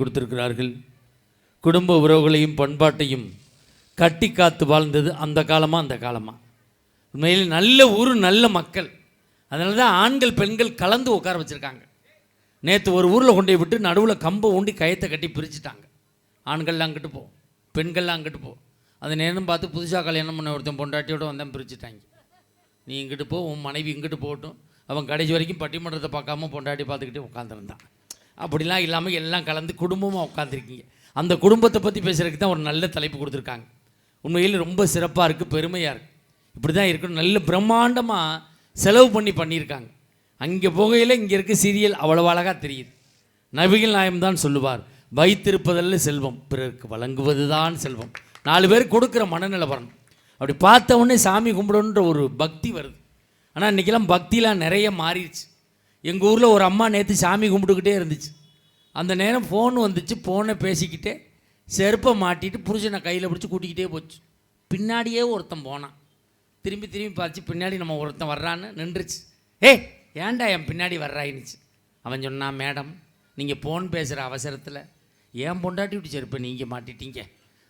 கொடுத்திருக்கிறார்கள். குடும்ப உறவுகளையும் பண்பாட்டையும் கட்டி காத்து வாழ்ந்தது அந்த காலமாக அந்த காலமாக உண்மையில் நல்ல ஊர் நல்ல மக்கள். அதனால தான் ஆண்கள் பெண்கள் கலந்து உட்கார வச்சுருக்காங்க. நேற்று ஒரு ஊரில் கொண்டு போய் விட்டு நடுவில் கம்பை ஊண்டி கயத்தை கட்டி பிரிச்சுட்டாங்க. ஆண்கள்லாம் அங்கிட்டு போ பெண்கள்லாம் அங்கிட்டு போ. அந்த நேரம் பார்த்து புதுசாக கல்யாணம் பண்ண ஒருத்தன் பொண்டாட்டியோட வந்தேன் பிரிச்சுட்டாங்க. நீ இங்கிட்டு போ உன் மனைவி இங்கிட்டு போகட்டும். அவன் கடைசி வரைக்கும் பட்டிமன்றத்தை பார்க்காம பொண்டாட்டி பார்த்துக்கிட்டே உட்காந்துருந்தான் அப்படிலாம் இல்லாமல் எல்லாம் கலந்து குடும்பமாக உட்காந்துருக்கீங்க அந்த குடும்பத்தை பற்றி பேசுகிறதுக்கு தான் ஒரு நல்ல தலைப்பு கொடுத்துருக்காங்க. உண்மையில் ரொம்ப சிறப்பாக இருக்குது பெருமையாக இருக்குது இப்படி தான் இருக்கணும். நல்ல பிரம்மாண்டமாக செலவு பண்ணி பண்ணியிருக்காங்க. அங்கே போகையில் இங்கே இருக்க சீரியல் அவ்வளோ அழகாக தெரியுது. நபிகள் நாயம் தான் சொல்லுவார் வைத்திருப்பதல்ல செல்வம் பிறருக்கு வழங்குவது தான் செல்வம். நாலு பேர் கொடுக்குற மனநிலை வரணும் அப்படி பார்த்த உடனே சாமி கும்பிடணுன்ற ஒரு பக்தி வருது. ஆனால் இன்றைக்கெல்லாம் பக்திலாம் நிறைய மாறிடுச்சு. எங்கள் ஊரில் ஒரு அம்மா நேற்று சாமி கும்பிட்டுக்கிட்டே இருந்துச்சு. அந்த நேரம் ஃபோன் வந்துச்சு ஃபோனை பேசிக்கிட்டே செருப்பை மாட்டிட்டு புருஷனை கையில் பிடிச்சி கூட்டிக்கிட்டே போச்சு. பின்னாடியே ஒருத்தன் போனான். திரும்பி திரும்பி பார்த்து பின்னாடி நம்ம ஒருத்தன் வர்றான்னு நின்றுச்சு. ஏய் ஏன்டா என் பின்னாடி வர்றாயினுச்சு? அவன் சொன்னான் மேடம் நீங்கள் ஃபோன் பேசுகிற அவசரத்தில் ஏன் பொண்டாட்டி விட்டு செருப்பை நீங்கள் மாட்டிட்டீங்க.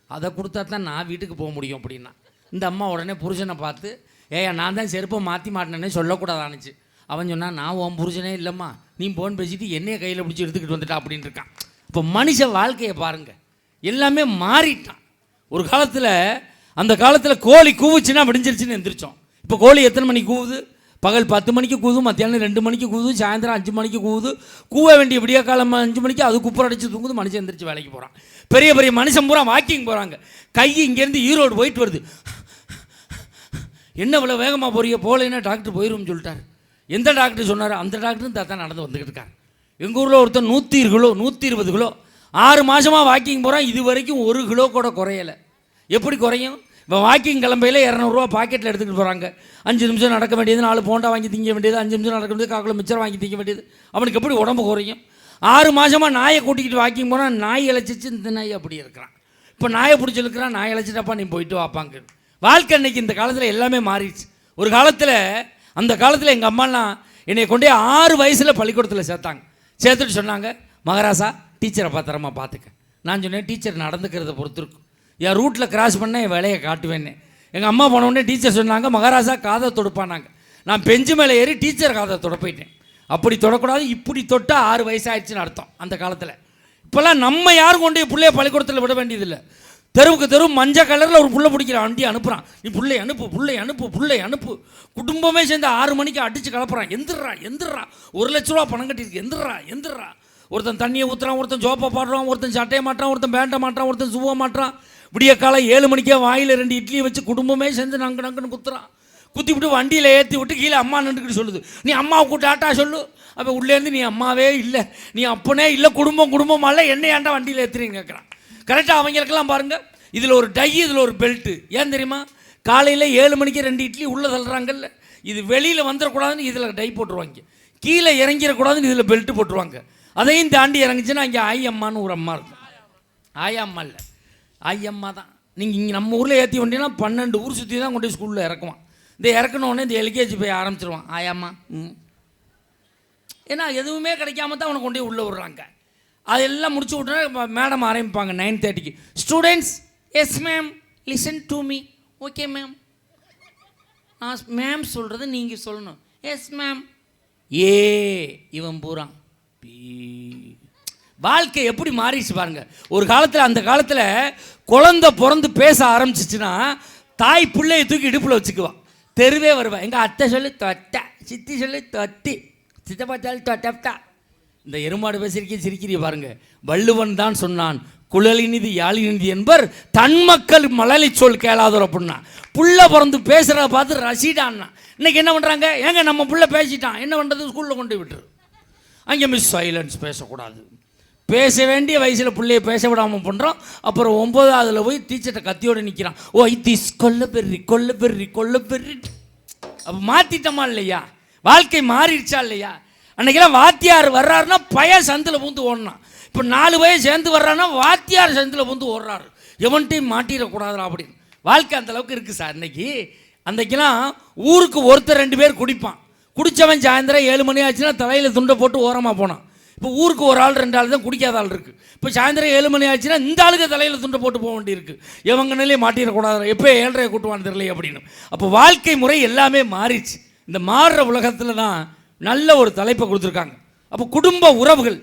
அதை கொடுத்தா தான் நான் வீட்டுக்கு போக முடியும் அப்படின்னா. இந்த அம்மா உடனே புருஷனை பார்த்து ஏயா நான் தான் செருப்பை மாற்றி மாட்டினேனே சொல்லக்கூடாதானுச்சு. அவன் சொன்னான் நான் உன் புருஷனே இல்லைம்மா. நீ ஃபோன் பேசிட்டு என்னைய கையில் பிடிச்சி எடுத்துக்கிட்டு வந்துட்டா அப்படின்னு இருக்கான். இப்போ மனுஷ வாழ்க்கையை பாருங்கள் எல்லாமே மாறிட்டான். ஒரு காலத்தில் அந்த காலத்தில் கோழி கூவுச்சுன்னா விடிஞ்சிருச்சுன்னு எந்திரிச்சோம். இப்போ கோழி எத்தனை மணிக்கு கூவுது? பகல் பத்து மணிக்கு கூவுது மத்தியானம் ரெண்டு மணிக்கு கூவுது சாயந்தரம் அஞ்சு மணிக்கு கூவுது. கூவ வேண்டிய விடிய காலம் அஞ்சு மணிக்கு அது குப்பர் அடிச்சு தூங்குது மனுஷன் எந்திரிச்சு வேலைக்கு போகிறான் பெரிய பெரிய மனுஷன் பூரா வாக்கிங் போகிறாங்க கை இங்கேருந்து ஈரோடு போயிட்டு வருது. என்ன இவ்வளோ வேகமாக போறீங்க? போகலைன்னா டாக்டர் போயிரும்னு சொல்லிட்டாரு. எந்த டாக்டர் சொன்னார் அந்த டாக்டரும் தாத்தா நடந்து வந்துக்கிட்டு இருக்காங்க எங்கள் ஊரில் ஒருத்தர் நூற்றி கிலோ நூற்றி இருபது கிலோ ஆறு மாதமாக வாக்கிங் போகிறான் இது வரைக்கும் ஒரு கிலோ கூட குறையலை. எப்படி குறையும்? இப்போ வாக்கிங் கிளம்பையில் இரநூறுவா பாக்கெட்டில் எடுத்துக்கிட்டு போகிறாங்க அஞ்சு நிமிஷம் நடக்க வேண்டியது நாலு போண்டா வாங்கி திங்க வேண்டியது அஞ்சு நிமிஷம் நடக்க வேண்டியது காக்கில் மிச்சம் வாங்கி திங்க வேண்டியது. அவனுக்கு எப்படி உடம்பு குறையும்? ஆறு மாதமாக நாயை கூட்டிக்கிட்டு வாக்கிங் போனால் நாய் இழைச்சிச்சு இந்த நாய் அப்படி இருக்கிறான். இப்போ நாயை பிடிச்சிருக்கிறான் நாய் இழைச்சிட்டப்பா நீ போயிட்டு வாப்பாங்க வாழ்க்கை அன்னைக்கு இந்த காலத்தில் எல்லாமே மாறிடுச்சு. ஒரு காலத்தில் அந்த காலத்தில் எங்கள் அம்மாலாம் என்னை கொண்டே ஆறு வயசில் பள்ளிக்கூடத்தில் சேர்த்தாங்க. சேர்த்துட்டு சொன்னாங்க மகாராசா டீச்சரை பத்திரமா பார்த்துக்க நான் சொன்னேன் டீச்சர் நடந்துக்கிறத பொறுத்து இருக்கும் என் ரூட்டில் கிராஸ் பண்ண என் வேலையை காட்டுவேன்னு. எங்கள் அம்மா போனவுடனே டீச்சர் சொன்னாங்க மகாராசா காதை தொடுப்பானாங்க நான் பெஞ்சு மேலே ஏறி டீச்சர் காதை தொட போயிட்டேன் அப்படி தொடக்கூடாது இப்படி தொட்டால் ஆறு வயசாயிடுச்சுன்னு அர்த்தம் அந்த காலத்தில். இப்போல்லாம் நம்ம யாரும் கொண்டு போய் பிள்ளைய பள்ளிக்கூடத்தில் விட வேண்டியதில்லை. தெருவுக்கு தெரு மஞ்சள் கலரில் ஒரு புள்ள பிடிக்கிற வண்டி அனுப்புகிறான் நீ புள்ளை அனுப்பு புள்ளை அனுப்பு புள்ளை அனுப்பு. குடும்பமே சேர்ந்து ஆறு மணிக்கு அடித்து கலப்புறான். எந்திரா எந்திரா. ஒரு லட்ச ரூபா பணம் கட்டியிருக்கு. எந்திரா எந்திரா. ஒருத்தன் தண்ணியை ஊற்றுறான் ஒருத்தன் ஜோப்பை பாடுறான் ஒருத்தன் சட்டையை மாட்டான் ஒருத்தன் பேண்டை மாட்டுறான் ஒருத்தன் சுவை மாட்டுறான். விடிய காலம் ஏழு மணிக்கே வாயில் ரெண்டு இட்லியை வச்சு குடும்பமே சேர்ந்து நங்கு நங்குன்னு குத்துறான். குத்தி விட்டு வண்டியில் ஏற்றி விட்டு கீழே அம்மா நின்றுக்கிட்டு சொல்லுது. நீ அம்மாவை கூட்ட ஆட்டா சொல்லு. அப்போ உள்ளேருந்து நீ அம்மாவே இல்லை. நீ அப்பனே இல்லை குடும்பம் குடும்பமா இல்லை என்ன ஏன்டா வண்டியில் ஏற்றுறீங்க கேட்குறான் கரெக்டாக அவங்களுக்கெல்லாம் பாருங்கள் இதில் ஒரு டை இதில் ஒரு பெல்ட்டு ஏன் தெரியுமா? காலையில் ஏழு மணிக்கு ரெண்டு இட்லி உள்ளே தள்ளுறாங்கல்ல. இது வெளியில் வந்துடக்கூடாதுன்னு இதில் டை போட்டுருவாங்க. கீழே இறங்கிடக்கூடாதுன்னு இதில் பெல்ட்டு போட்டுருவாங்க. அதையும் தாண்டி இறங்குச்சுன்னா இங்கே ஆயி அம்மான்னு ஒரு அம்மா இருக்கும். ஆயா அம்மா இல்லை. ஆயி அம்மா தான். நீங்கள் இங்கே நம்ம ஊரில் ஏற்றி வந்தீங்கன்னா பன்னெண்டு ஊர் சுற்றி தான் கொண்டு போய் ஸ்கூலில் இறக்குவான். இந்த இறக்கணுன்னே இந்த எல்கேஜி போய் ஆரம்பிச்சிருவான். ஆயாம்மா ம். ஏன்னா எதுவுமே கிடைக்காம தான் அவனை கொண்டு போய் உள்ளே விடுறாங்க. அதெல்லாம் முடிச்சு விட்டோன்னா மேடம் ஆரம்பிப்பாங்க நைன் தேர்ட்டிக்கு students yes ma'am listen to me okay ma'am நான் மேம் சொல்கிறது நீங்கள் சொல்லணும். எஸ் மேம் ஏ இவன் பூரா. பி. வாழ்க்கை எப்படி மாறிடுச்சு பாருங்க. ஒரு காலத்தில் அந்த காலத்தில் குழந்தை பிறந்து பேச ஆரம்பிச்சிச்சுன்னா தாய் பிள்ளையை தூக்கி இடுப்பில் வச்சுக்குவான். தெருவே வருவான் எங்கள் அத்தை சொல்லி தொட்ட. சித்தி சொல்லி தொத்தி சித்தப்பா சொல்லி தொட்டப்டா இந்த எருமாடு பேசிருக்கே சிரிக்கிறீ பாருங்க. வள்ளுவன் தான் சொன்னான் குழலிநிதி யாழிநிதி என்பர் தன் மக்கள் மழலை சொல் கேளாதோர் அப்படின்னா. புள்ள பிறந்து பேசுகிறத பார்த்து ரசிடான்னா. இன்னைக்கு என்ன பண்ணுறாங்க ஏங்க நம்ம புள்ள பேசிட்டான். என்ன பண்ணுறது ஸ்கூலில் கொண்டு விட்டுரு. அங்கே மிஸ் சைலன்ஸ் பேசக்கூடாது. பேச வேண்டிய வயசில் பிள்ளைய பேச விடாமல் பண்ணுறோம் அப்புறம் ஒம்பதாவதுல போய் டீச்சர்கிட்ட கத்தியோடு நிற்கிறான் ஓ இத்திஸ் கொல்ல பெர்ரி கொல்ல பெர்ரி கொல்ல பெர்ரி. அப்போ மாற்றிட்டோமா இல்லையா? வாழ்க்கை மாறிடுச்சா இல்லையா? அன்னைக்கெல்லாம் வாத்தியார் வர்றாருன்னா பயன் சந்தில் பூந்து ஓடணும் இப்போ நாலு பயன் சேர்ந்து வர்றாருன்னா வாத்தியார் சந்தில் பூந்து ஓடுறாரு. எவன்ட்டையும் மாட்டிடக்கூடாதுடா அப்படின்னு. வாழ்க்கை அந்தளவுக்கு இருக்குது சார் இன்னைக்கு அன்னைக்கெல்லாம் ஊருக்கு ஒருத்தர் ரெண்டு பேர் குடிப்பான். குடித்தவன் சாயந்தரம் ஏழு மணி ஆச்சுன்னா தலையில் துண்டை போட்டு ஓரமாக போனான். இப்போ ஊருக்கு ஒரு ஆள் ரெண்டு ஆள் தான் குடிக்காத ஆள் இருக்குது இப்போ சாயந்தரம் ஏழு மணி ஆச்சுன்னா இந்த ஆளுக்கு தலையில் துண்டை போட்டு போக வேண்டியிருக்கு எவங்க நிலையை மாட்டிடக்கூடாது எப்போ ஏழரை கூட்டுவான்னு தெரியல அப்படின்னு. அப்போ வாழ்க்கை முறை எல்லாமே மாறிச்சு இந்த மாறுற உலகத்தில் தான் நல்ல ஒரு தலைப்பை கொடுத்துருக்காங்க. அப்போ குடும்ப உறவுகள்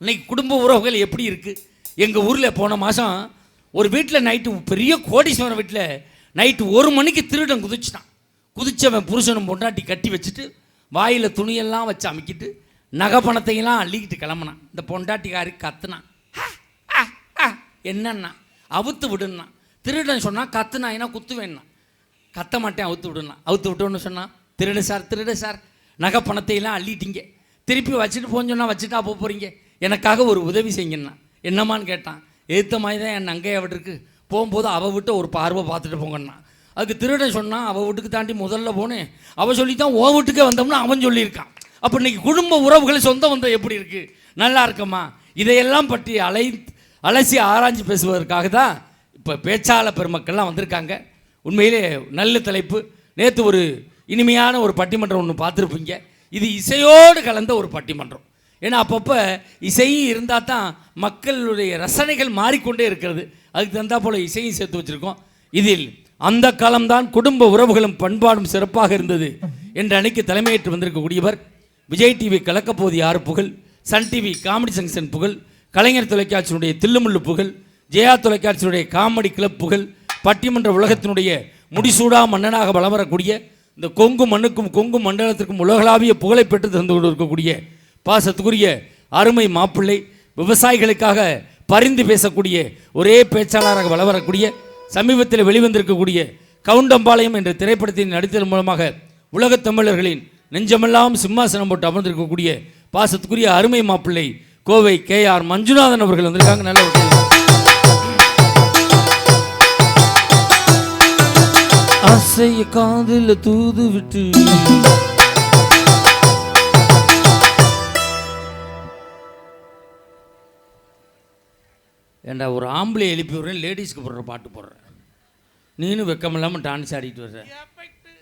இன்னைக்கு குடும்ப உறவுகள் எப்படி இருக்குது எங்கள் ஊரில் போன மாதம் ஒரு வீட்டில் நைட்டு பெரிய கோடீஸ்வரன் வீட்டில் நைட்டு ஒரு மணிக்கு திருடன் குதிச்சிட்டான். குதிச்சவன் புருஷனும் பொண்டாட்டி கட்டி வச்சுட்டு வாயில் துணியெல்லாம் வச்சு அமைக்கிட்டு நகை பணத்தையெல்லாம் அள்ளிக்கிட்டு கிளம்புனான். இந்த பொண்டாட்டிக்காரி கத்துனான். என்னன்னா அவுத்து விடுன்னா. திருடன் சொன்னால் கத்துனா ஏன்னா குத்து குத்துவேன்னா. கத்த மாட்டேன் அவுத்து விடுனா அவுத்து விட்டோன்னு சொன்னான் திருடு சார் திருடு சார். நகை பணத்தையெல்லாம் அள்ளிட்டீங்க. திருப்பி வச்சுட்டு போன்னு சொன்னால் வச்சுட்டா போக போகிறீங்க எனக்காக ஒரு உதவி செய்யுங்கண்ணா. என்னம்மான்னு கேட்டான். ஏற்ற மாதிரி தான் என் நங்கையை விட்டுருக்கு போகும்போது அவள் விட்டு ஒரு பார்வை பார்த்துட்டு போங்கண்ணா. அதுக்கு திருடன் சொன்னால் அவள் வீட்டுக்கு தாண்டி முதல்ல போனேன். அவள் சொல்லி தான் ஓ வீட்டுக்கே வந்தோம்னா அவன் சொல்லியிருக்கான். அப்போ இன்றைக்கி குடும்ப உறவுகள் சொந்த வந்தது எப்படி இருக்குது நல்லா இருக்கம்மா. இதையெல்லாம் பற்றி அலை அலசி ஆராய்ஞ்சு பேசுவதற்காக தான் இப்போ பேச்சாளர் பெருமக்கள்லாம் வந்திருக்காங்க. உண்மையிலே நல்ல தலைப்பு. நேற்று ஒரு இனிமையான ஒரு பட்டிமன்றம் ஒன்று பார்த்துருப்பீங்க. இது இசையோடு கலந்த ஒரு பட்டிமன்றம். ஏன்னா அப்பப்போ இசையும் இருந்தால் தான் மக்களுடைய ரசனைகள் மாறிக்கொண்டே இருக்கிறது. அதுக்கு தந்தா போல இசையும் சேர்த்து வச்சுருக்கோம். இதில் அந்த காலம்தான் குடும்ப உறவுகளும் பண்பாடும் சிறப்பாக இருந்தது என்ற அன்னைக்கு தலைமையேற்று வந்திருக்கக்கூடியவர் விஜய் டிவி கலக்கப்போது யார் புகழ் சன் டிவி காமெடி ஜங்ஷன் புகழ் கலைஞர் தொலைக்காட்சியினுடைய தில்லுமுள்ளு புகழ் ஜெயா தொலைக்காட்சியினுடைய காமெடி கிளப் புகழ் பட்டிமன்ற உலகத்தினுடைய முடிசூடா மன்னனாக வலம் வரக்கூடிய இந்த கொங்கு மண்ணுக்கும் கொங்கு மண்டலத்திற்கும் உலகளாவிய புகழை பெற்று தந்து கொண்டு இருக்கக்கூடிய பாசத்துக்குரிய அருமை மாப்பிள்ளை விவசாயிகளுக்காக பரிந்து பேசக்கூடிய ஒரே பேச்சாளராக வளவரக்கூடிய சமீபத்தில் வெளிவந்திருக்கக்கூடிய கவுண்டம்பாளையம் என்ற திரைப்படத்தின் நடித்தல் மூலமாக உலகத் தமிழர்களின் நெஞ்சமெல்லாம் சிம்மாசனம் போட்டு அமர்ந்திருக்கக்கூடிய பாசத்துக்குரிய அருமை மாப்பிள்ளை கோவை கே ஆர் மஞ்சுநாதன் அவர்கள் வந்திருக்காங்க. நல்ல ஒரு காதில் ஆசைய தூது விட்டு. ஏண்டா ஒரு ஆம்பளை எழுப்பி விடுறேன் லேடிஸ்க்கு போடுற பாட்டு போடுறேன். நீனும் வெக்கம் இல்லாமல் டான்ஸ் ஆடிட்டு வர்ற.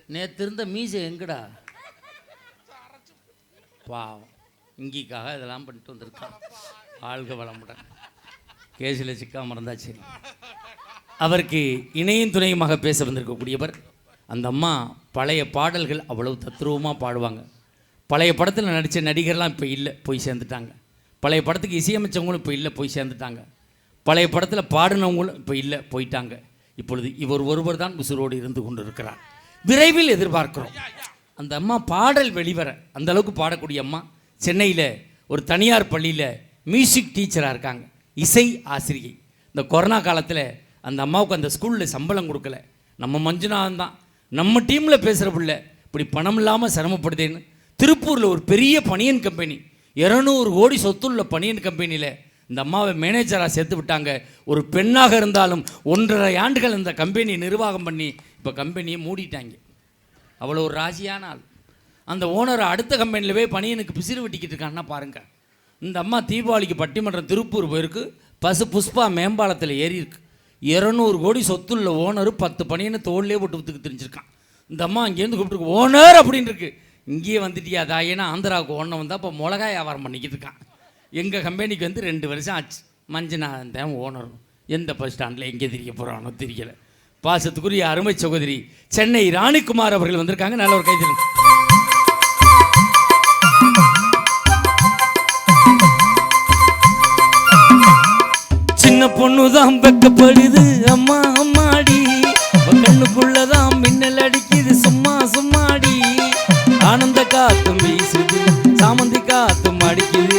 நேற்று இருந்த மீசை எங்கடா? பாவம். இங்கிக்காக இதெல்லாம் பண்ணிட்டு வந்திருக்கான். ஆள்க வளமுடன். கேஸில் சிக்காமல் இருந்தா சரி. அவருக்கு இணையும் துணையுமாக பேச வந்திருக்கக்கூடியவர். அந்த அம்மா பழைய பாடல்கள் அவ்வளவு தத்ரூபமாக பாடுவாங்க. பழைய படத்தில் நடித்த நடிகர்லாம் இப்போ இல்லை போய் சேர்ந்துட்டாங்க. பழைய படத்துக்கு இசையமைச்சவங்களும் இப்போ இல்லை போய் சேர்ந்துட்டாங்க. பழைய படத்தில் பாடினவங்களும் இப்போ இல்லை போயிட்டாங்க. இப்பொழுது இவர் ஒருவர் தான் உசுரோடு இருந்து கொண்டு இருக்கிறார் விரைவில் எதிர்பார்க்கிறோம். அந்த அம்மா பாடல் வெளிவர அந்த அளவுக்கு பாடக்கூடிய அம்மா சென்னையில் ஒரு தனியார் பள்ளியில் மியூசிக் டீச்சராக இருக்காங்க. இசை ஆசிரியை. இந்த கொரோனா காலத்தில் அந்த அம்மாவுக்கு அந்த ஸ்கூலில் சம்பளம் கொடுக்கல. நம்ம மஞ்சுநாதன் தான். நம்ம டீமில் பேசுகிற பிள்ளை இப்படி பணம் இல்லாமல் சிரமப்படுதேன்னு. திருப்பூரில் ஒரு பெரிய பனியன் கம்பெனி இரநூறு கோடி சொத்துள்ள பனியன் கம்பெனியில் இந்த அம்மாவை மேனேஜராக சேர்த்து விட்டாங்க. ஒரு பெண்ணாக இருந்தாலும் ஒன்றரை ஆண்டுகள் இந்த கம்பெனி நிர்வாகம் பண்ணி இப்போ கம்பெனியை மூடிட்டாங்க. அவ்வளோ ஒரு ராசியான ஆள். அந்த ஓனரை அடுத்த கம்பெனியில் போய் பனியனுக்கு பிசிறு வெட்டிக்கிட்டு இருக்கான்னா பாருங்க. இந்த அம்மா தீபாவளிக்கு பட்டிமன்றம் திருப்பூர் போயிருக்கு. பசு புஷ்பா மேம்பாலத்தில் ஏறியிருக்கு. இரநூறு கோடி சொத்துள்ள ஓனர் பத்து பனியனை தோல்லே போட்டு வித்துக்கு தெரிஞ்சிருக்கான் இந்த அம்மா அங்கேருந்து கூப்பிட்டுருக்கு ஓனர் அப்படின்னு இருக்கு. இங்கேயே வந்துட்டியா தாயேன்னா ஆந்திராவுக்கு ஓனர் வந்தால் இப்போ மிளகாய் வியாபாரம் பண்ணிக்கிட்டு இருக்கான். எங்கள் கம்பெனிக்கு வந்து ரெண்டு வருஷம் ஆச்சு. மஞ்சநாதன் தான் ஓனர். எந்த பஸ் ஸ்டாண்டில் எங்கே தெரிய போகிறானோ தெரியலை. பாசத்துக்குரிய அருமை சகோதரி சென்னை ராணிக்குமார் அவர்கள் வந்திருக்காங்க. நல்ல ஒரு கைது சின்ன பொண்ணுதான் வெக்கப்படுது. அம்மா அம்மாடி. கண்ணுக்குள்ளதான் மின்னல் அடிக்குது. சும்மா சும்மாடி. ஆனந்த காத்தும் வீசுது. சாமந்தி காத்தும் அடிக்குது.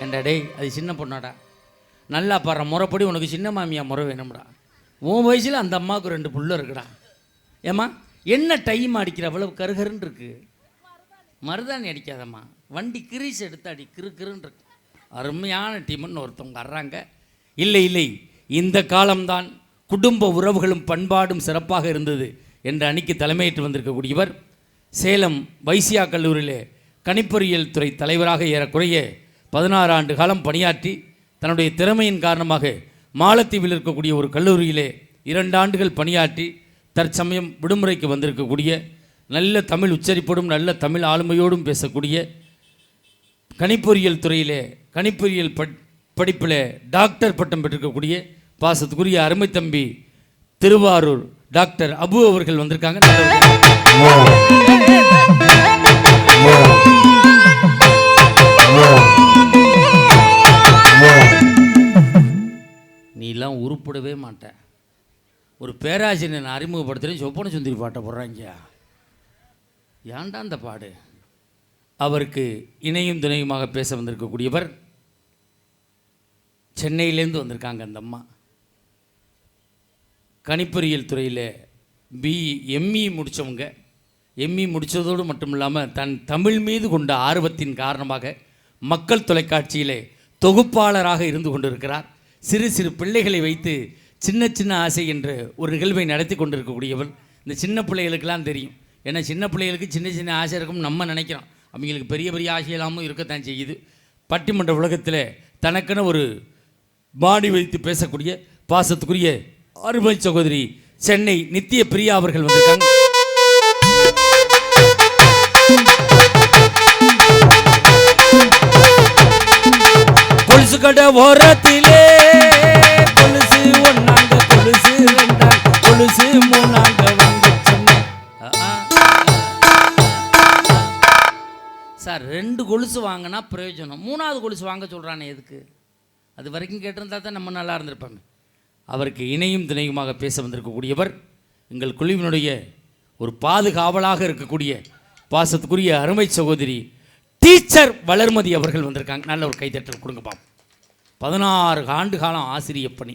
ஏண்டா டேய் அது சின்ன பொண்ணாடா. நல்லா பாடுற முறைப்படி உனக்கு சின்ன மாமியா முறை வேணும்டா. உன் வயசில் அந்த அம்மாவுக்கு ரெண்டு புள்ள இருக்குடா. ஏம்மா என்ன டைம் அடிக்கிற? அவ்வளவு கருகருன்னு இருக்கு. மருதாணி அடிக்காதம்மா. வண்டி கிரீஸ் எடுத்து அடி கிரு கிருன்னு இருக்கு. அருமையான டீம்னு ஒருத்தவங்க வர்றாங்க. இல்லை இல்லை இந்த காலம்தான் குடும்ப உறவுகளும் பண்பாடும் சிறப்பாக இருந்தது என்ற அணிக்கு தலைமையேற்று வந்திருக்கக்கூடியவர் சேலம் வைசியா கல்லூரியிலே கணிப்பொறியியல் துறை தலைவராக ஏறக்குறைய பதினாறு ஆண்டு காலம் பணியாற்றி தன்னுடைய திறமையின் காரணமாக மாலத்தீவில் இருக்கக்கூடிய ஒரு கல்லூரியிலே இரண்டு ஆண்டுகள் பணியாற்றி தற்சமயம் விடுமுறைக்கு வந்திருக்கக்கூடிய நல்ல தமிழ் உச்சரிப்போடும் நல்ல தமிழ் ஆளுமையோடும் பேசக்கூடிய கணிப்பொறியியல் துறையிலே கணிப்பொறியியல் பட் படிப்பில் டாக்டர் பட்டம் பெற்றிருக்கக்கூடிய பாசத்துக்குரிய அருமை தம்பி திருவாரூர் டாக்டர் அபு அவர்கள் வந்திருக்காங்க. நீலாம் உருப்படவே மாட்ட. ஒரு பேராசிரியனை அறிமுகப்படுத்துகிறேன் சொப்பன சுந்தரி பாட்டை போடுறாங்க ஏன்டா அந்த பாடு? அவருக்கு இணையும் துணையுமாக பேச வந்திருக்கக்கூடியவர் சென்னையிலேருந்து வந்திருக்காங்க அந்த அம்மா. கணிப்பொறியியல் துறையில் பி எம்இ முடித்தவங்க எம்இ முடித்ததோடு மட்டும் இல்லாமல் தன் தமிழ் மீது கொண்ட ஆர்வத்தின் காரணமாக மக்கள் தொலைக்காட்சியிலே தொகுப்பாளராக இருந்து கொண்டிருக்கிறார். சிறு சிறு பிள்ளைகளை வைத்து சின்ன சின்ன ஆசை என்ற ஒரு நிகழ்வை நடத்தி கொண்டிருக்கக்கூடியவள். இந்த சின்ன பிள்ளைகளுக்கெல்லாம் தெரியும். ஏன்னா சின்ன பிள்ளைகளுக்கு சின்ன சின்ன ஆசை இருக்கும் நம்ம நினைக்கிறோம். அவங்களுக்கு பெரிய பெரிய ஆசையெல்லாமும் இருக்கத்தான் செய்யுது. பட்டிமன்ற உலகத்தில் தனக்குன்னு ஒரு மாடி வைத்து பேசக்கூடிய பாசத்துக்குரிய அருமை சகோதரி சென்னை நித்திய பிரியா அவர்கள் வந்திருக்காங்க. கொலுசு கடை ஓரத்திலே கொலுசு ஒன்னாங்க கொலுசு ரெண்டாங்க கொலுசு மூணாங்க ரெண்டு கொலுசு வாங்கினா பிரயோஜனம். மூணாவது கொலுசு வாங்க சொல்கிறானே எதுக்கு? அது வரைக்கும் கேட்டிருந்தா தான் நம்ம நல்லா இருந்திருப்பாங்க. அவருக்கு இணையும் துணையுமாக பேச வந்திருக்கக்கூடியவர் எங்கள் குழுவினுடைய ஒரு பாதுகாவலாக இருக்கக்கூடிய பாசத்துக்குரிய அருமை சகோதரி டீச்சர் வளர்மதி அவர்கள் வந்திருக்காங்க. நல்ல ஒரு கைத்தட்டல் கொடுங்க பதினாறு ஆண்டு காலம் ஆசிரிய பணி.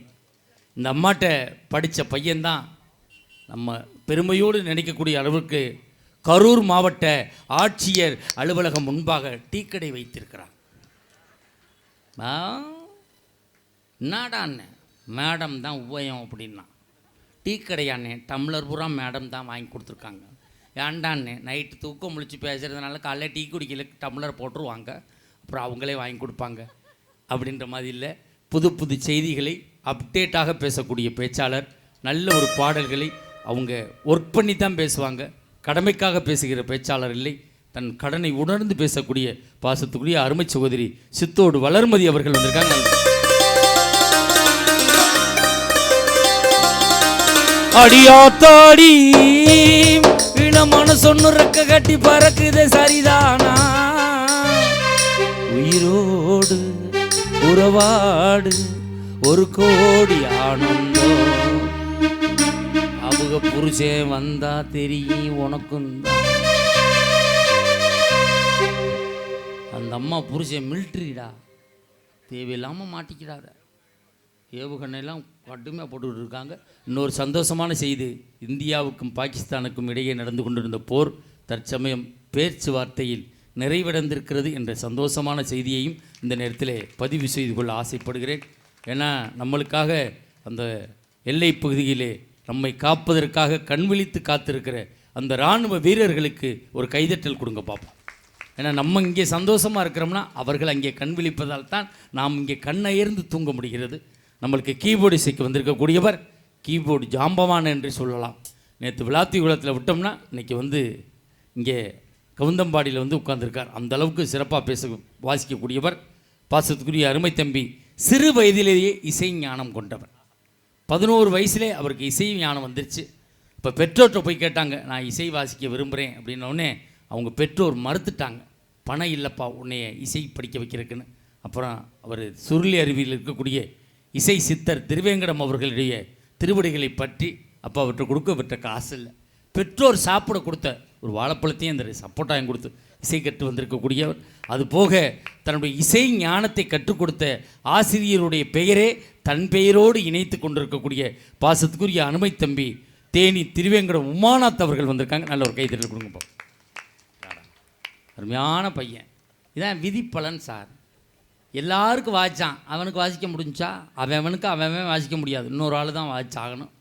இந்த அம்மாட்ட படித்த பையன்தான் நம்ம பெருமையோடு நினைக்கக்கூடிய அளவுக்கு கரூர் மாவட்ட ஆட்சியர் அலுவலகம் முன்பாக டீக்கடை வைத்திருக்கிறார். நாடாண்ணே மேடம் தான் உபயம் அப்படின்னா. டீ கடையாண்ணே டம்ளர் பூரா மேடம் தான் வாங்கி கொடுத்துருக்காங்க. ஏண்டாண்ணே நைட்டு தூக்கம் முழிச்சு பேசுகிறதுனால காலைல டீ குடிக்கல டம்ளர் போட்டுருவாங்க. அப்புறம் அவங்களே வாங்கி கொடுப்பாங்க. அப்படின்ற மாதிரி இல்லை. புது புது செய்திகளை அப்டேட்டாக பேசக்கூடிய பேச்சாளர் நல்ல ஒரு பாடல்களை அவங்க ஒர்க் பண்ணி தான் பேசுவாங்க. கடமைக்காக பேசுகிற பேச்சாளர் இல்லை. தன் கடனை உணர்ந்து பேசக்கூடிய பாசத்துக்குரிய அருமை சகோதரி சித்தோடு வளர்மதி அவர்கள் வந்திருக்காங்க. அடியாத்தாடி இனமான சொன்னு ரெக்க கட்டி பறக்குதே சரிதானா? உயிரோடு உறவாடு ஒரு கோடி ஆனந்தம். அவங்க புருஷன் வந்தா தெரியும் உனக்கும் அந்த அம்மா புருஷன் மில்ட்ரிடா தேவையில்லாமல் மாட்டிக்கிறார ஏவுகணையெல்லாம் கடுமையாக போட்டுக்கிட்டு இருக்காங்க. இன்னொரு சந்தோஷமான செய்தி. இந்தியாவுக்கும் பாகிஸ்தானுக்கும் இடையே நடந்து கொண்டிருந்த போர் தற்சமயம் பேச்சுவார்த்தையில் நிறைவடைந்திருக்கிறது என்ற சந்தோஷமான செய்தியையும் இந்த நேரத்தில் பதிவு செய்து கொள்ள ஆசைப்படுகிறேன். ஏன்னா நம்மளுக்காக அந்த எல்லை பகுதியிலே நம்மை காப்பதற்காக கண்விழித்து காத்திருக்கிற அந்த இராணுவ வீரர்களுக்கு ஒரு கைதட்டல் கொடுங்க பார்ப்போம் ஏன்னா நம்ம இங்கே சந்தோஷமாக இருக்கிறோம்னா அவர்கள் அங்கே கண் விழிப்பதால் தான் நாம் இங்கே கண்ணயர்ந்து தூங்க முடிகிறது. நம்மளுக்கு கீபோர்டு இசைக்கு வந்திருக்கக்கூடியவர் கீபோர்டு ஜாம்பவான் என்று சொல்லலாம். நேற்று விளாத்தி குளத்தில் விட்டோம்னா இன்னைக்கு வந்து இங்கே கவுந்தம்பாடியில் வந்து உட்காந்துருக்கார் அந்த அளவுக்கு சிறப்பாக பேச வாசிக்கக்கூடியவர். பாசத்துக்குரிய அருமை தம்பி சிறு வயதிலேயே இசை ஞானம் கொண்டவர். பதினோரு வயசுலே அவருக்கு இசை ஞானம் வந்துருச்சு. இப்போ பெற்றோர்கிட்ட போய் கேட்டாங்க நான் இசை வாசிக்க விரும்புகிறேன் அப்படின்னோடனே அவங்க பெற்றோர் மறுத்துட்டாங்க. பணம் இல்லைப்பா உன்னைய இசை படிக்க வைக்கிறதுக்குன்னு. அப்புறம் அவர் சுருளி அருவியில் இருக்கக்கூடிய இசை சித்தர் திருவேங்கடம் அவர்களுடைய திருவடிகளை பற்றி அப்போ அவர்கிட்ட கொடுக்க விட்ட காசு இல்லை. பெற்றோர் சாப்பிட கொடுத்த ஒரு வாழைப்பழத்தையும் அந்த சப்போட்டாயும் கொடுத்து இசை கற்று வந்திருக்கக்கூடியவர். அது போக தன்னுடைய இசை ஞானத்தை கற்றுக் கொடுத்த ஆசிரியருடைய பெயரே தன் பெயரோடு இணைத்து கொண்டிருக்கக்கூடிய பாசத்துக்குரிய அனுமை தம்பி தேனி திருவேங்கடம் உமாநாத் அவர்கள் வந்திருக்காங்க. நல்ல ஒரு கைத்தறல் கொடுங்கப்பா அருமையான பையன். இதான் விதிப்பலன் சார். எல்லாருக்கும் வாய்ச்சான் அவனுக்கு வாசிக்க முடிஞ்சா? அவன் அவனுக்கு அவன் வாசிக்க முடியாது. இன்னொரு ஆள் தான் வாய்ச்சாகணும்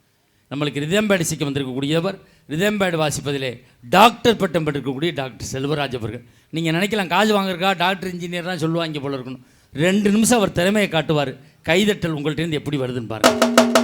நம்மளுக்கு ரிதம்பேடு சிக்க வந்திருக்கக்கூடியவர் ரிதம்பேடு வாசிப்பதிலே டாக்டர் பட்டம் பெற்றிருக்கக்கூடிய டாக்டர் செல்வராஜ் அவர்கள். நீங்கள் நினைக்கலாம் காசு வாங்குறக்கா டாக்டர் இன்ஜினியர் தான் சொல்லுவாங்க போல இருக்கணும். ரெண்டு நிமிஷம் அவர் திறமையை காட்டுவார். கைதட்டல் உங்கள்கிட்ட எப்படி வருதுன்னு பாருங்க.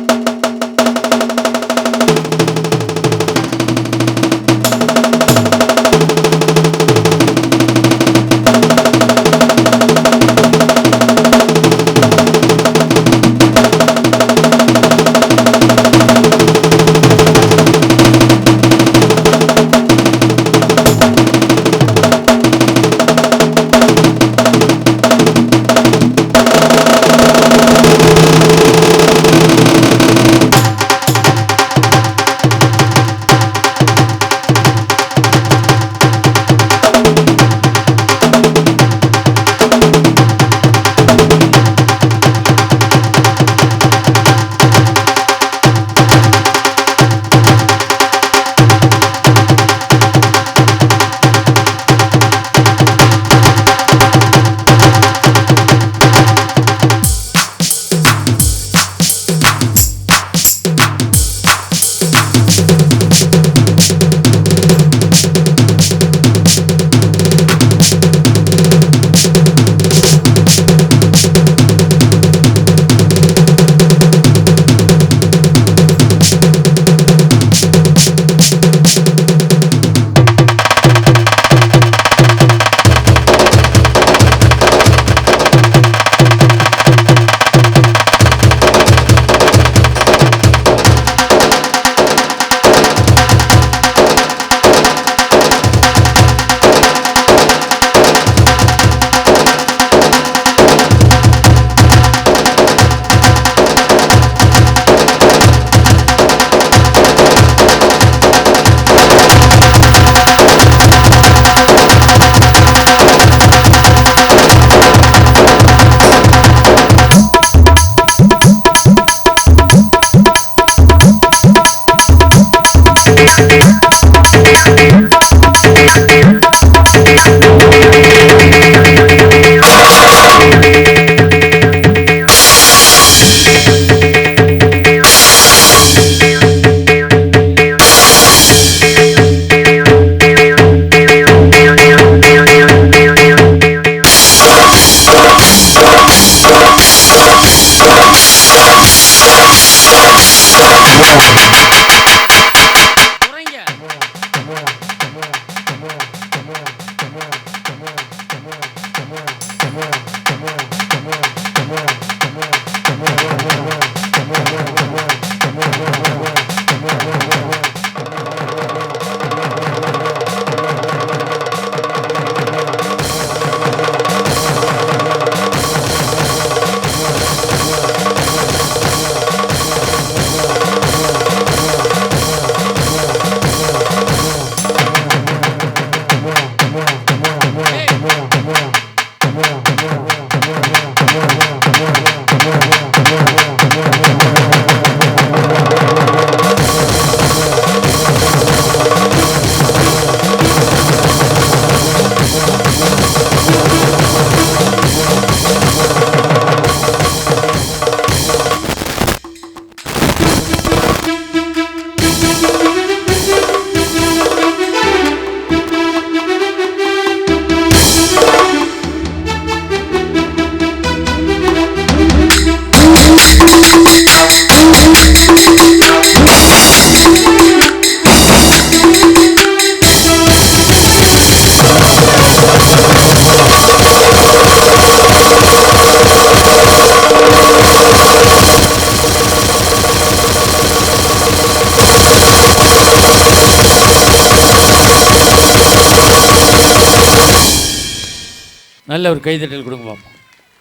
ஒரு கைதட்டல் கொடுங்க பார்ப்போம்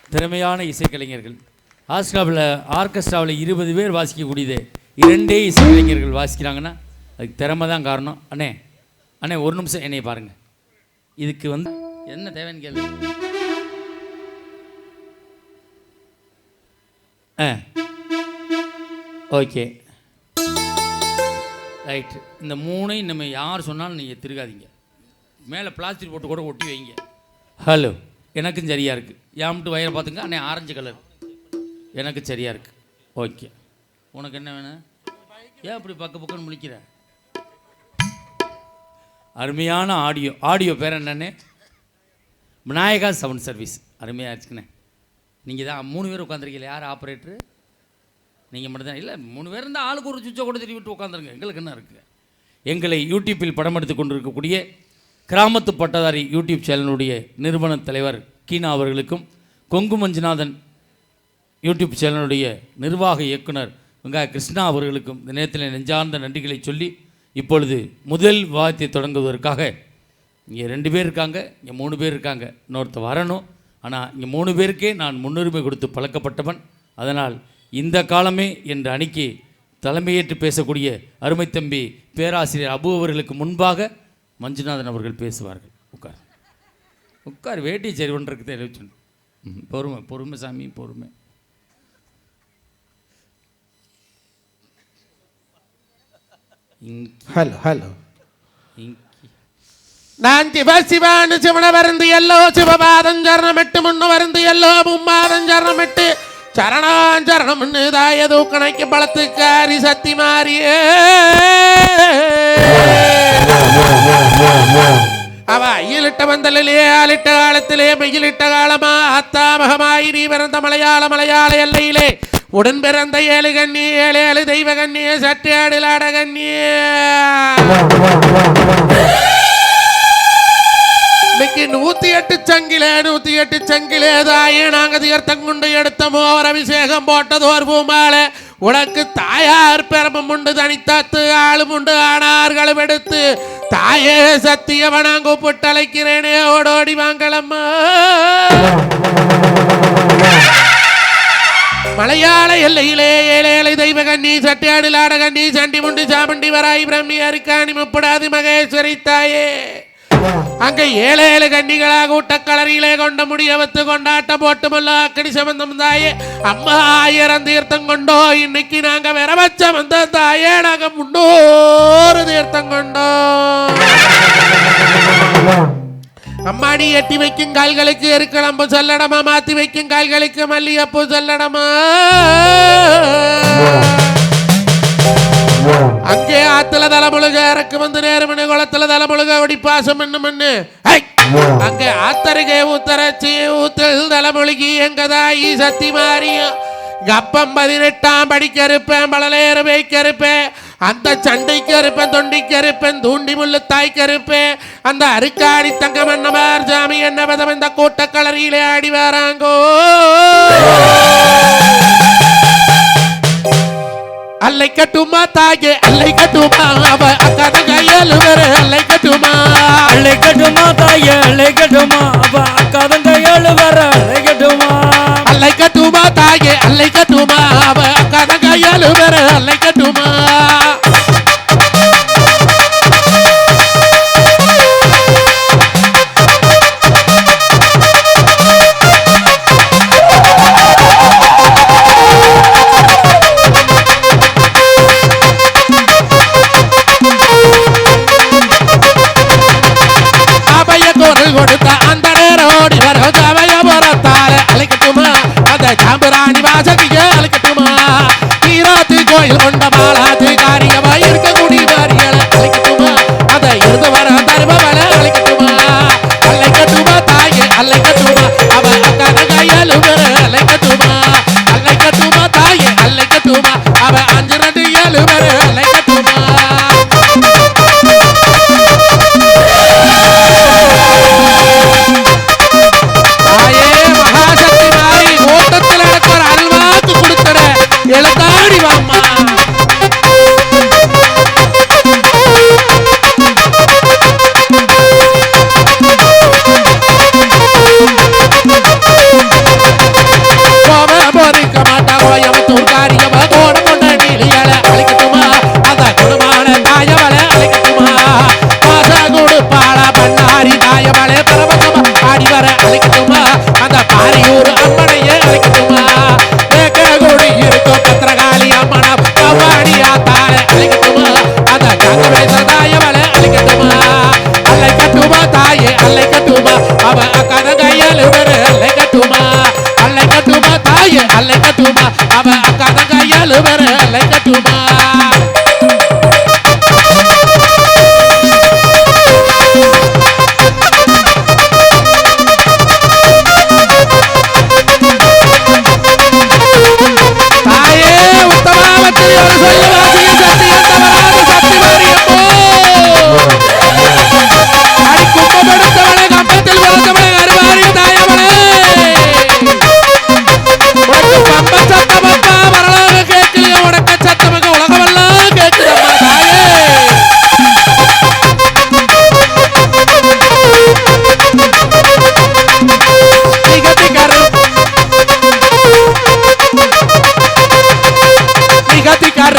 திறமையான இசைக்கலைஞர்கள். ஆஸ்காவில் ஆர்கெஸ்ட்ராவில் இருபது பேர் வாசிக்கக்கூடியது. இரண்டே இசைக்கலைஞர்கள் வாசிக்கிறாங்கன்னா அதுக்கு திறமை தான் காரணம். அண்ணே அண்ணே ஒரு நிமிஷம் என்னைய பாருங்கள் இதுக்கு வந்து என்ன தேவைன்னு கேள்வி ஆ. ஓகே. ரைட்டு. இந்த மூணையும் நம்ம யார் சொன்னாலும் நீங்கள் திருகாதீங்க. மேலே பிளாஸ்டிக் போட்டு கூட ஒட்டி வைங்க. ஹலோ. எனக்கும் சரியாக இருக்குது ஏம்ட்டு வயரை பார்த்துங்க அண்ணே ஆரஞ்சு கலர் எனக்கு சரியாக இருக்குது ஓகே உனக்கு என்ன வேணும்? ஏன் அப்படி பக்க பக்கம்னு முழிக்கிற? அருமையான ஆடியோ ஆடியோ பேர் என்னன்னு விநாயகா சவுண்ட் சர்வீஸ் அருமையாக இருக்குண்ணே. நீங்கள் தான் மூணு பேர் உட்காந்துருக்கீங்க யார் ஆப்ரேட்டரு நீங்கள் மட்டும்தான் இல்லை மூணு பேர் இருந்தால் ஆளுக்கு ஒரு சுவிட்சை கூட திருப்பி விட்டு உட்காந்துருங்க எங்களுக்கு என்ன இருக்குது எங்களை யூடியூப்பில் படம் எடுத்து கொண்டிருக்கக்கூடிய கிராமத்து பட்டதாரி யூடியூப் சேனலுடைய நிறுவன தலைவர் கீனா அவர்களுக்கும் கொங்கு மஞ்சுநாதன் யூடியூப் சேனலுடைய நிர்வாக இயக்குனர் வெங்காய கிருஷ்ணா அவர்களுக்கும் இந்த நேரத்தில் நெஞ்சார்ந்த நன்றிகளை சொல்லி இப்பொழுது முதல் விவாதத்தை தொடங்குவதற்காக இங்கே ரெண்டு பேர் இருக்காங்க இங்கே மூணு பேர் இருக்காங்க. இன்னொருத்த வரணும். ஆனால் இங்கே மூணு பேருக்கே நான் முன்னுரிமை கொடுத்து பழக்கப்பட்டவன். அதனால் இந்த காலமே என்ற அணிக்கு தலைமையேற்று பேசக்கூடிய அருமை தம்பி பேராசிரியர் அபு அவர்களுக்கு முன்பாக மஞ்சுநாதன் அவர்கள் பேசுவார்கள். உட்கார். உட்கார் வேட்டி சரி ஒன்றுக்கு தெரிவிச்சு பொறுமை பொறுமை சாமி பொறுமை. ஹலோ ஹலோ நான் சிவ சிவானு வருந்து எல்லோ சிவபாதம் சரணமிட்டு முன்னு வருந்து எல்லோ மும்மாதம் சரணமிட்டு சரணான் சரணம்னு தாய தூக்கணைக்கு பழத்துக்காரி சத்தி மாறியே. அவ ஐயிலிட்ட வந்தலிலே ஆலிட்ட காலத்திலே மெயிலிட்ட காலமா அத்தா நீ பிறந்த மலையாள மலையாள எல்லையிலே. உடன் பிறந்த ஏழு கண்ணி ஏழு ஏழு தெய்வ கண்ணிய சட்டியாடிலாட கண்ணிய இன்னைக்கு நூத்தி எட்டு சங்கிலே நூத்தி எட்டு சங்கிலே தாயே நாங்க தீர்த்தம் கொண்டு எடுத்தமோ மோர் அபிஷேகம் போட்டது ஒரு பூமாலை. உனக்கு தாயார் பெரமும் உண்டு தனித்தாத்து ஆளும் உண்டு ஆனார்களும் எடுத்து தாயே சத்தியவனா கூப்பிட்டு அழைக்கிறேனே ஓடோடி வாங்கலம்மா. மலையாள எல்லையிலே ஏழேலை தெய்வ கண்ணி சட்டியாடு லாட கண்ணி சண்டி முண்டு சாமண்டி வராய் பிரம்மி அரிக்காணி முப்படாது மகேஸ்வரி தாயே. அங்கே ஏழை ஏழு கண்ணிகளாக ஊட்டக்கலரியிலே கொண்ட முடியவத்து கொண்டாட்ட போட்டு முல்ல அக்கடி சம்பந்தம் தாயே. அம்மா ஆயிரம் தீர்த்தம் கொண்டோ இன்னைக்கு நாங்க வேற வந்த தாயே நாங்க முன்னோரு தீர்த்தம் கொண்டோம் அம்மாடி எட்டி வைக்கும் கால்களுக்கு எருக்களம்பு சொல்லடமா மாத்தி வைக்கும் கால்களுக்கு மல்லிகைப்பூ சொல்லடமா. அங்கே ஆத்துல தலைமுழுக இறக்கு வந்து நேரமணி குளத்துல தலைமுழுக ஒடி பாசம் என்ன மண்ணு அங்கே ஆத்தருகே ஊத்தரச்சி ஊத்தல் தலைமுழுகி எங்கதாயி சத்தி மாறியும் கப்பம் பதினெட்டாம் படிக்க இருப்பேன் பழலேறு இருப்பேன் அந்த சண்டைக்கு இருப்பேன் தொண்டிக்கு இருப்பேன் தூண்டி முள்ளு தாய்க்கு இருப்பேன் அந்த அருக்காடி தங்கம் மன்னமார் சாமி என்ன பதம் இந்த கூட்டக்கலரியிலே ஆடி வராங்கோ. அல்லை கட்டுமா தாயே? அல்லை கட்டுமா? அவ கையால் வேற அல்லை கட்டுமா? அள்ளை கட்டுமா தாயே? அள்ளை கட்டுமா? அப்ப அக்காதன் கையாளு வர அள்ளை கட்டுமா? அல்லை கட்டுமா தாயே? அல்லை கட்டுமா? அவ கையால் வேற அல்லை கட்டுமா? ராஜகிய அழைக்கட்டுமா நீராத்து கோயில் கொண்ட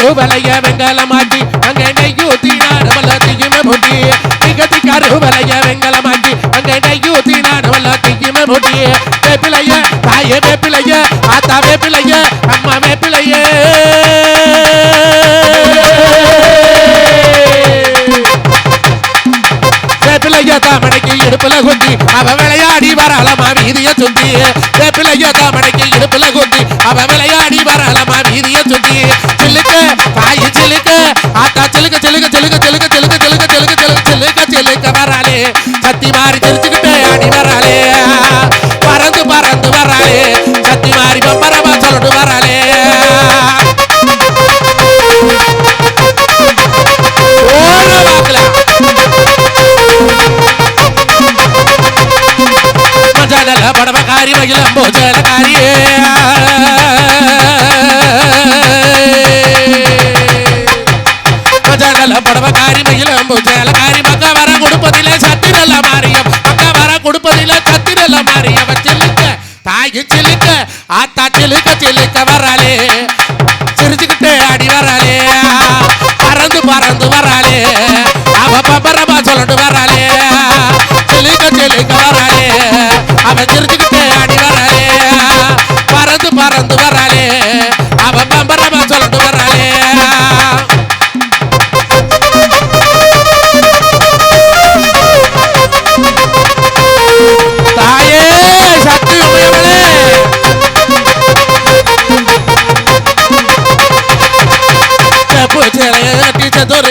நிகதிகரு வலைய வெங்கலமாக்கி அங்கே நெய்யூத்தி நாடவல்லத்தையுமே முட்டி நிகதிகரு வலைய வெங்கலமாக்கி அங்கே நெய்யூத்தி நாடவல்லத்தையுமே முட்டி வேப்பிலைய தாயே வேப்பிலைய ஆத்தா வேப்பிலைய அம்மா வேப்பிலையே. வேப்பிலைய தாமடைக்கு இடுப்புல குந்தி அவ விளையாடி வரலமா வீதிய சுத்தி. வேப்பிலைய தாமடைக்கு இடுப்புல குந்தி அவ விளையாடி வரலமா வீதிய சுத்தி. ஆத்தா சிலுக்க சிலுக்க சிலுக்க சிலுக்க சிலுக்க சிலுக்க சிலுக்க சிலுக்க சிலுக்க சிலுக்க வராளே சத்தி மாறி சிரிச்சுக்கிட்டே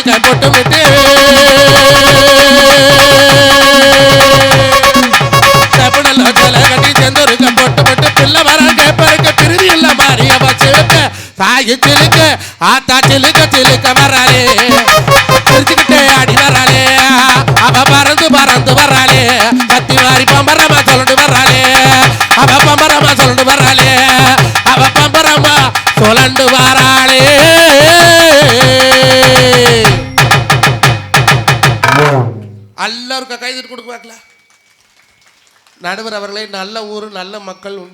கட்டி சதுருக்க போட்டு விட்டு கட்டி செந்தூருக்க போட்டு பிள்ளை வர கேப்பருக்கு பிரிதி இல்ல மாறி அவ சிலுக்க. ஆத்தா சிலுக்க சிலுக்க வராளே. சிரிச்சுக்கிட்டே ஆடி வராளே. அவ பறந்து பறந்து வராளே. கத்தி மாறி பம்பரமா சொல்லிட்டு வராளே. அவ பம்பரமா சொல்லிட்டு வராளே. அவ பம்பரமா பார்க்கல. நடுவர் அவர்களே நல்ல ஊர் நல்ல மக்கள் உண்டு.